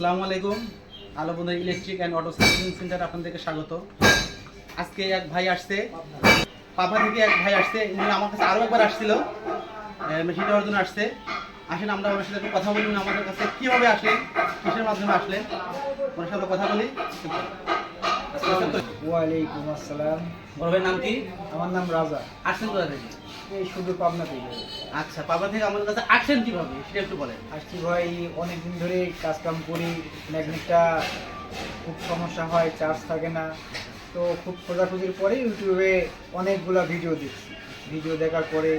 আসসালামু আলাইকুম। Alo Bondhu electric and auto servicing center আপনাদেরকে স্বাগত। আজকে এক ভাই আসছে। পাপা থেকে এক ভাই আসছে। উনি আমার কাছে আরও একবার আসছিল। মেশিন দেওয়ার জন্য আসছে। আসেন আমরা ওনার সাথে একটু কথা বলি। আমাদের কাছে কীভাবে আসলেন কিসের মাধ্যমে আসলেন ওনার সাথে কথা বলি। ওয়ালাইকুম আসসালাম। বড় ভাইয়ের নাম কি? আমার নাম রাজা। আসছেন কোথা থেকে? এই শুধু পাবনা থেকে আচ্ছা পাপা থেকে আমাদের কাছে আসছেন কীভাবে? সেটা একটু বলেন। আসছি ভাই অনেকদিন ধরে কাজ কাম করি ম্যাগনেটটা খুব সমস্যা হয় চার্জ থাকে না। তো খুব খোঁজাখুঁজির পরে ইউটিউবে অনেকগুলা ভিডিও দেখছি। ভিডিও দেখার পরে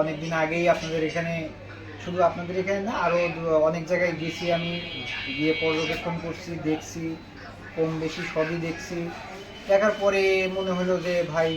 অনেক দিন আগেই আপনাদের এখানে শুধু আপনাদের এখানে না আরও অনেক জায়গায় গেছি আমি। গিয়ে পর্যবেক্ষণ করছি দেখছি কম বেশি সবই দেখছি। দেখার পরে মনে হলো যে ভাই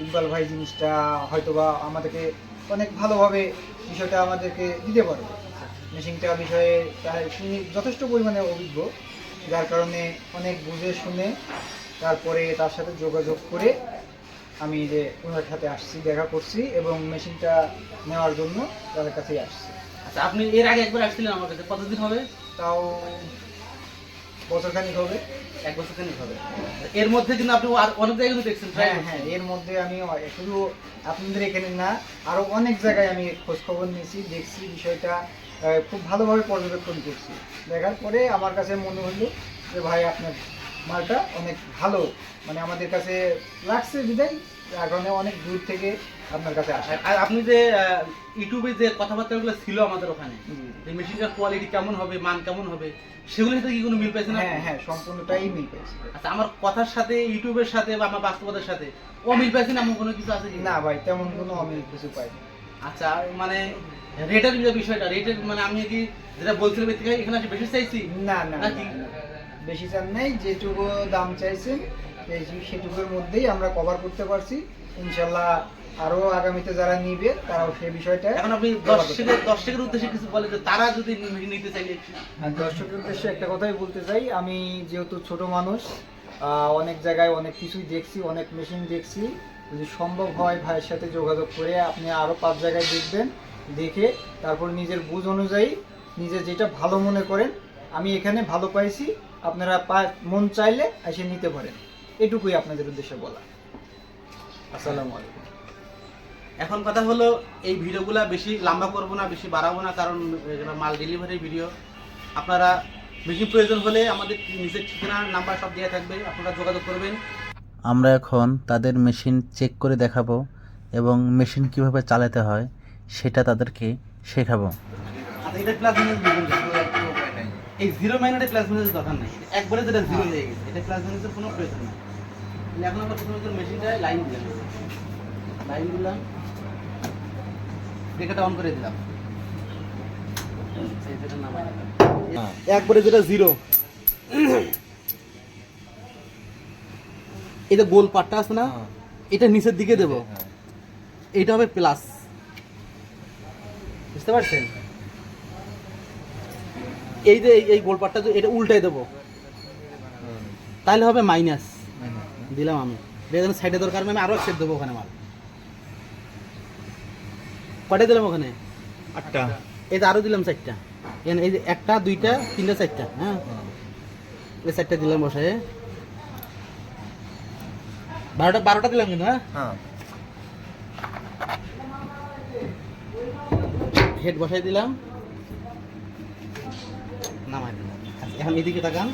ইকবাল ভাই জিনিসটা হয়তোবা আমাদেরকে অনেক ভালোভাবে বিষয়টা আমাদেরকে দিতে পারবে মেশিনটা বিষয়ে তার তিনি যথেষ্ট পরিমাণে অভিজ্ঞ যার কারণে অনেক বুঝে শুনে তারপরে তার সাথে যোগাযোগ করে আমি যে ওনার সাথে আসছি দেখা করছি এবং মেশিনটা নেওয়ার জন্য তাদের কাছেই আসছি। আচ্ছা আপনি এর আগে একবার আসছিলেন আমার কাছে কতদিন হবে? তাও বছরখানিক হবে। এক বছরখানিক হবে। এর মধ্যে কিন্তু আপনি আর অনেক জায়গায় কিন্তু দেখছেন হ্যাঁ হ্যাঁ এর মধ্যে আমি শুধু আপনাদের এখানে না আরও অনেক জায়গায় আমি খোঁজ খবর নিয়েছি দেখছি বিষয়টা খুব ভালোভাবে পর্যবেক্ষণ করছি। দেখার পরে আমার কাছে মনে হলো যে ভাই আপনার মালটা অনেক ভালো মানে আমাদের কাছে লাগছে বিদায়। যার কারণে অনেক দূর থেকে আপনার কাছে আসা। আর- আপনি যে ইউটিউবে যে কথাবার্তাগুলো ছিল আমাদের ওখানে এই মেশিনটার কোয়ালিটি কেমন হবে মান কেমন হবে সেগুলোর সাথে কি কোনো মিল পাইছেন হ্যাঁ হ্যাঁ সম্পূর্ণটাই মিল আচ্ছা আমার কথার সাথে ইউটিউবের সাথে বা আমার বাস্তবতার সাথে অমিল পাইছেন এমন কোনো কিছু আছে কি? না ভাই তেমন কোনো অমিল কিছু পাইনি। আচ্ছা মানে রেটের যে বিষয়টা রেটের মানে আমি কি যেটা বলছিলাম এখানে বেশি চাইছি? না না? না, না। বেশি চান নাই যেটুকু দাম চাইছেন সেটুকুর মধ্যেই আমরা কভার করতে পারছি। ইনশাল্লাহ আরও আগামীতে যারা নিবে তারাও সেই বিষয়টা এখন আপনি দর্শকের দর্শকের উদ্দেশ্যে কিছু বলে যে তারা যদি নিতে চাইলে আর দর্শকের উদ্দেশ্যে একটা কথাই বলতে চাই। আমি যেহেতু ছোট মানুষ অনেক জায়গায় অনেক কিছুই দেখছি অনেক মেশিন দেখছি। যদি সম্ভব হয় ভাইয়ের সাথে যোগাযোগ করে আপনি আরও পাঁচ জায়গায় দেখবেন দেখে তারপর নিজের বুঝ অনুযায়ী নিজে যেটা ভালো মনে করেন আমি এখানে ভালো পাইছি। আপনারা মন চাইলে এসে নিতে পারেন। এটুকুই আপনাদের উদ্দেশ্যে বলা। আসসালামু আলাইকুম। এখন কথা হলো এই ভিডিওগুলো বেশি লম্বা করব না বেশি বাড়াবো না কারণ এগুলো মাল ডেলিভারি ভিডিও আপনারা বেশি প্রয়োজন হলে আমাদের নিচের ঠিকানা নাম্বার সব দেওয়া থাকবে আপনারা যোগাযোগ করবেন। আমরা এখন তাদের মেশিন চেক করে দেখাবো এবং মেশিন কীভাবে চালাতে হয় সেটা তাদেরকে শেখাবো আচ্ছা এটা প্লাস মাইনাস দিবেন এই জিরো মাইনাসে প্লাস মাইনাস দরকার নেই। একবারে যেটা জিরো হয়ে গেছে এটা প্লাস মাইনাসের কোনো প্রয়োজন নেই। তাহলে এখন আমরা প্রথমে মেশিনটায় লাইন দিলাম লাইন দিলাম ব্রেকারটা অন করে দিলাম। দিলাম। একবারে যেটা জিরো এই যে গোল পাটটা আছে না? এটা নিচের দিকে দেব। এটা হবে প্লাস বুঝতে পারছেন? এই যে এই- এই গোল পাটটা যে এটা উল্টাই দেবো। তাহলে হবে মাইনাস দিলাম আমি। বেতন সাইডে দরকার আমি আরও সেট দেবো ওখানে মাল। কটাই দিলাম ওখানে? আটটা। এই যে আরও দিলাম চারটা। এই যে একটা দুইটা তিনটা চারটা হ্যাঁ? এই চারটা দিলাম বসায় বারোটা বারোটা দিলাম কিন্তু হ্যাঁ? হ্যাঁ। হেড বসাই দিলাম। নামাই দিলাম। এখন এদিকে তাকান।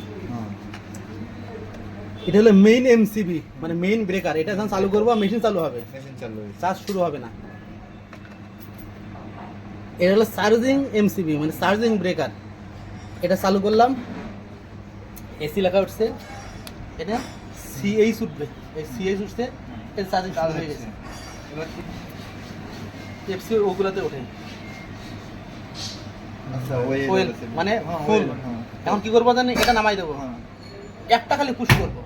এটা হলো মেইন এমসিবি মানে মেইন ব্রেকার এটা যখন চালু করব মেশিন চালু হবে। মেশিন চালু চার্জ শুরু হবে না। এটা হলো চার্জিং এমসিবি মানে চার্জিং ব্রেকার এটা চালু করলাম। এসি লেখা উঠছে। এটা সিএইচ উঠবে এই সিএইচ উঠছে এটা চার্জিং চালু হয়ে গেছে। এফসি ওগুলোতে ওঠে আচ্ছা মানে ফুল। এখন কি করব জানি? এটা নামাই দেবো। একটা খালি পুশ করব।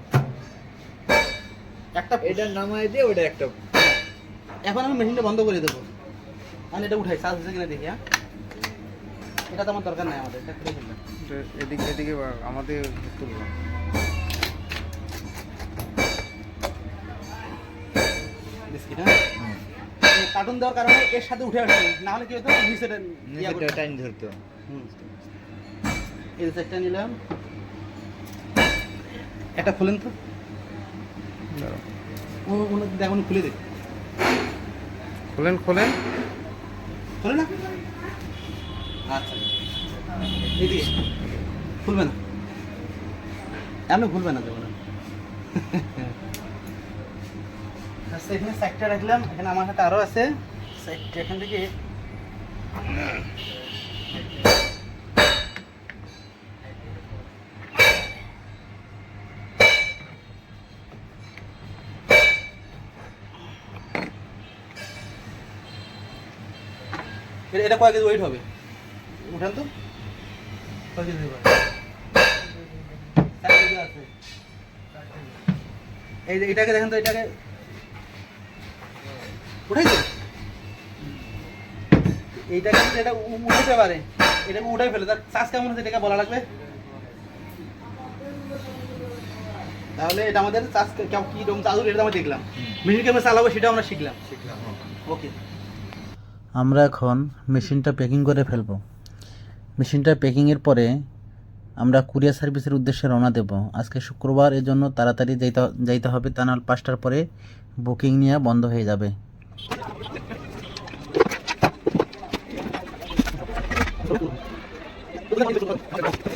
একটা এটা নামাই দিয়ে ওটা একটা এখন আমি মেশিনটা বন্ধ করে দেবো। আমি এটা উঠাই চার্জ হচ্ছে কিনা দেখি হ্যাঁ। এটা তো আমার দরকার নাই আমাদের এদিকে এদিকে আমাদের হ্যাঁ এই কার্টুন দেওয়ার কারণে এর সাথে উঠে আসছে না। হলে কি হতো? নিচে ইয়া টাইম ধরতো। এই সেটটা নিলাম। এটা খুলেন তো। ও দেখুন খুলে দেখ খোলেন খোলেন। খুলে না? আচ্ছা। এদিকে খুলবে না। এমনি খুলবে না দেবো না আচ্ছা এখানে সাইডটা রাখলাম এখানে আমার হাতে আরও আছে। সাইডটা এখান থেকে এটা- এটা কয় কেজি ওয়েট হবে? উঠান তো। কয় কেজি হবে? এই যে- এটাকে দেখেন তো এটাকে উঠাইছে এইটাকে কিন্তু এটা উ- উঠাইতে পারে এটাকে উঠাই ফেলে। তার চাষ কেমন আছে এটাকে বলা লাগবে? তাহলে এটা আমাদের চাষ কে- কেমন কি রকম চালু এটা আমরা দেখলাম। মেশিন কেমন চালাবো সেটাও আমরা শিখলাম। শিখলাম ওকে আমরা এখন মেশিনটা প্যাকিং করে ফেলব। মেশিনটা প্যাকিংয়ের পরে আমরা কুরিয়ার সার্ভিসের উদ্দেশ্যে রওনা দেব। আজকে শুক্রবার এর জন্য তাড়াতাড়ি যাইতে যাইতে হবে। তা নাহলে পাঁচটার পরে বুকিং নেওয়া বন্ধ হয়ে যাবে। 我再往前走走。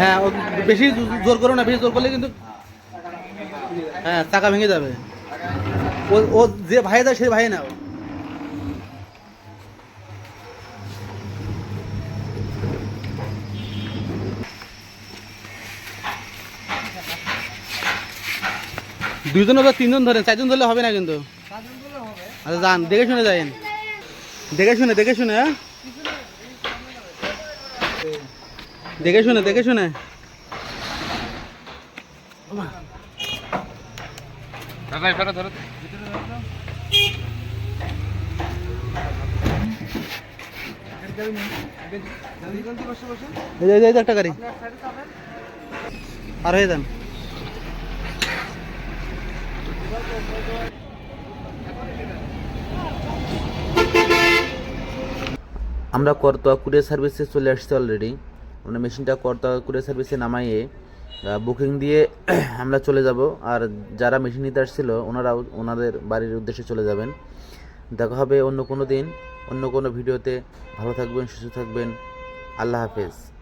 হ্যাঁ বেশি জোর করো না, বেশি জোর করলে কিন্তু হ্যাঁ চাকা ভেঙে যাবে। ও ও যে ভাই দেয় সে ভাই নাও। দুইজন বা তিনজন ধরেন চারজন ধরলে হবে না কিন্তু। আচ্ছা যান, দেখে শুনে যাইন। দেখে শুনে দেখে শুনে হ্যাঁ? দেখে শুনে দেখে শুনে। একটা গাড়ি। আর হয়ে যান। আমরা করতোয়া কুরিয়ার সার্ভিসে চলে আসছি অলরেডি আমরা মেশিনটা কর্তা করে সার্ভিসে নামাইয়ে বুকিং দিয়ে আমরা চলে যাব। আর যারা মেশিন নিতে আসছিল, ওনারাও ওনাদের বাড়ির উদ্দেশ্যে চলে যাবেন। দেখা হবে অন্য কোনো দিন, অন্য কোনো ভিডিওতে ভালো থাকবেন, সুস্থ থাকবেন। আল্লাহ হাফেজ।